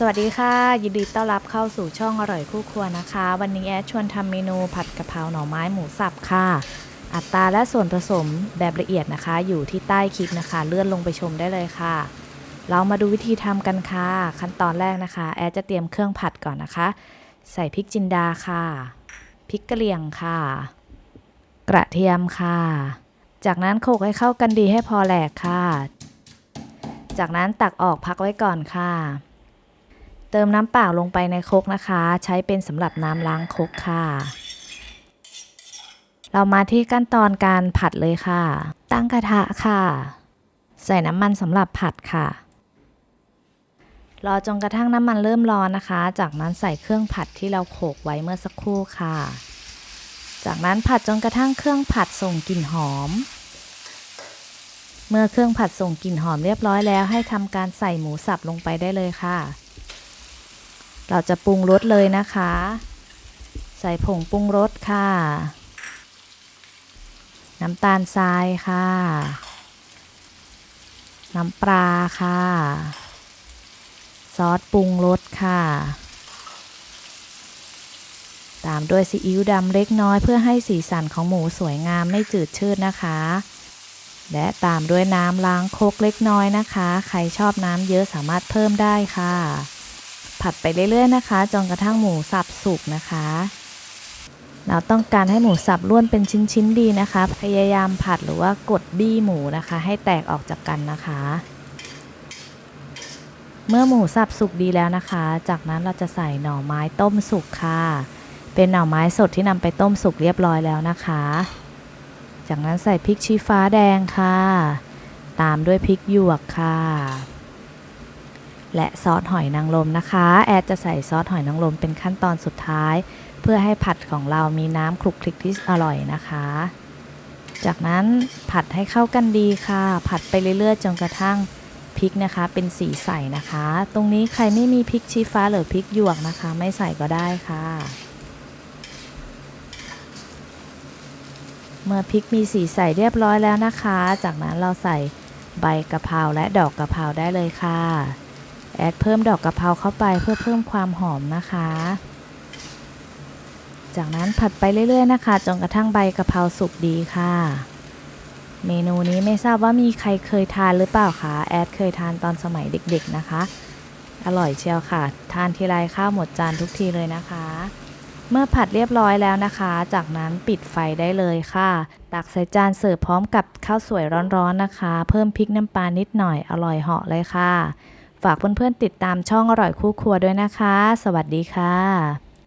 สวัสดีค่ะ ยินดีต้อนรับเข้าสู่ช่องอร่อยคู่ครัวนะคะ วันนี้แอดชวนทำเมนูผัดกะเพราหน่อไม้หมูสับค่ะ อัตราและส่วนผสมแบบละเอียดนะคะ อยู่ที่ใต้คลิปนะคะ เลื่อนลงไปชมได้เลยค่ะ เรามาดูวิธีทำกันค่ะ ขั้นตอนแรกนะคะ แอดจะเตรียมเครื่องผัดก่อนนะคะ ใส่พริกจินดาค่ะพริกกระเหรี่ยงค่ะ กระเทียมค่ะ จากนั้นโขลกให้เข้ากันดีให้พอแหลกค่ะ จากนั้นตักออกพักไว้ก่อนค่ะ เติมน้ำเปล่าลงไปในครกนะคะ ใช้เป็นสำหรับน้ำล้างครกค่ะ เรามาที่ขั้นตอนการผัดเลยค่ะ ตั้งกระทะค่ะ ใส่น้ำมันสำหรับผัดค่ะ รอจนกระทั่งน้ำมันเริ่มร้อนนะคะ จากนั้นใส่เครื่องผัดที่เราโขลกไว้เมื่อสักครู่ค่ะ จากนั้นผัดจนกระทั่งเครื่องผัดส่งกลิ่นหอมเมื่อเครื่องผัดส่งกลิ่นหอมเรียบร้อยแล้วให้ทำการใส่หมูสับลงไปได้เลยค่ะ เราจะปรุงรสเลยนะคะ ใส่ผงปรุงรสค่ะ น้ำตาลทรายค่ะ น้ำปลาค่ะ ซอสปรุงรสค่ะ ตามด้วยซีอิ๊วดำเล็กน้อยเพื่อให้สีสันของหมูสวยงามไม่จืดชืดนะคะและตามด้วยน้ำล้างโคกเล็กน้อยนะคะ ใครชอบน้ำเยอะสามารถเพิ่มได้ค่ะ ผัดไปเรื่อยๆนะคะจนกระทั่งหมูสับสุกนะคะ เราต้องการให้หมูสับร่วนเป็นชิ้นๆดีนะคะ พยายามผัดหรือว่ากดบี้หมูนะคะ ให้แตกออกจากกันนะคะ เมื่อหมูสับสุกดีแล้วนะคะ จากนั้นเราจะใส่หน่อไม้ต้มสุกค่ะ เป็นหน่อไม้สดที่นำไปต้มสุกเรียบร้อยแล้วนะคะ จากนั้นใส่พริกชี้ฟ้าแดงค่ะ ตามด้วยพริกหยวกค่ะ และซอสหอยนางรมนะคะ แอดจะใส่ซอสหอยนางรมเป็นขั้นตอนสุดท้าย เพื่อให้ผัดของเรามีน้ำคลุกคลิกที่อร่อยนะคะ จากนั้นผัดให้เข้ากันดีค่ะ ผัดไปเรื่อยๆจนกระทั่งพริกนะคะ เป็นสีใสนะคะ ตรงนี้ใครไม่มีพริกชี้ฟ้าหรือพริกหยวกนะคะ ไม่ใส่ก็ได้ค่ะ เมื่อพริกมีสีใสเรียบร้อยแล้วนะคะ จากนั้นเราใส่ใบกะเพราและดอกกะเพราได้เลยค่ะ แอดเพิ่มดอกกะเพราเข้าไปเพื่อเพิ่มความหอมนะคะ จากนั้นผัดไปเรื่อยๆนะคะจนกระทั่งใบกะเพราสุกดีค่ะ เมนูนี้ไม่ทราบว่ามีใครเคยทานหรือเปล่าคะแอดเคยทานตอนสมัยเด็กๆนะคะ อร่อยเชียวค่ะ ทานทีไรข้าวหมดจานทุกทีเลยนะคะ เมื่อผัดเรียบร้อยแล้วนะคะ จากนั้นปิดไฟได้เลยค่ะ ตักใส่จานเสิร์ฟพร้อมกับข้าวสวยร้อนๆนะคะ เพิ่มพริกน้ำปลานิดหน่อยอร่อยเหาะเลยค่ะ ฝากเพื่อนๆติดตามช่องอร่อยคู่ครัวด้วยนะคะ สวัสดีค่ะ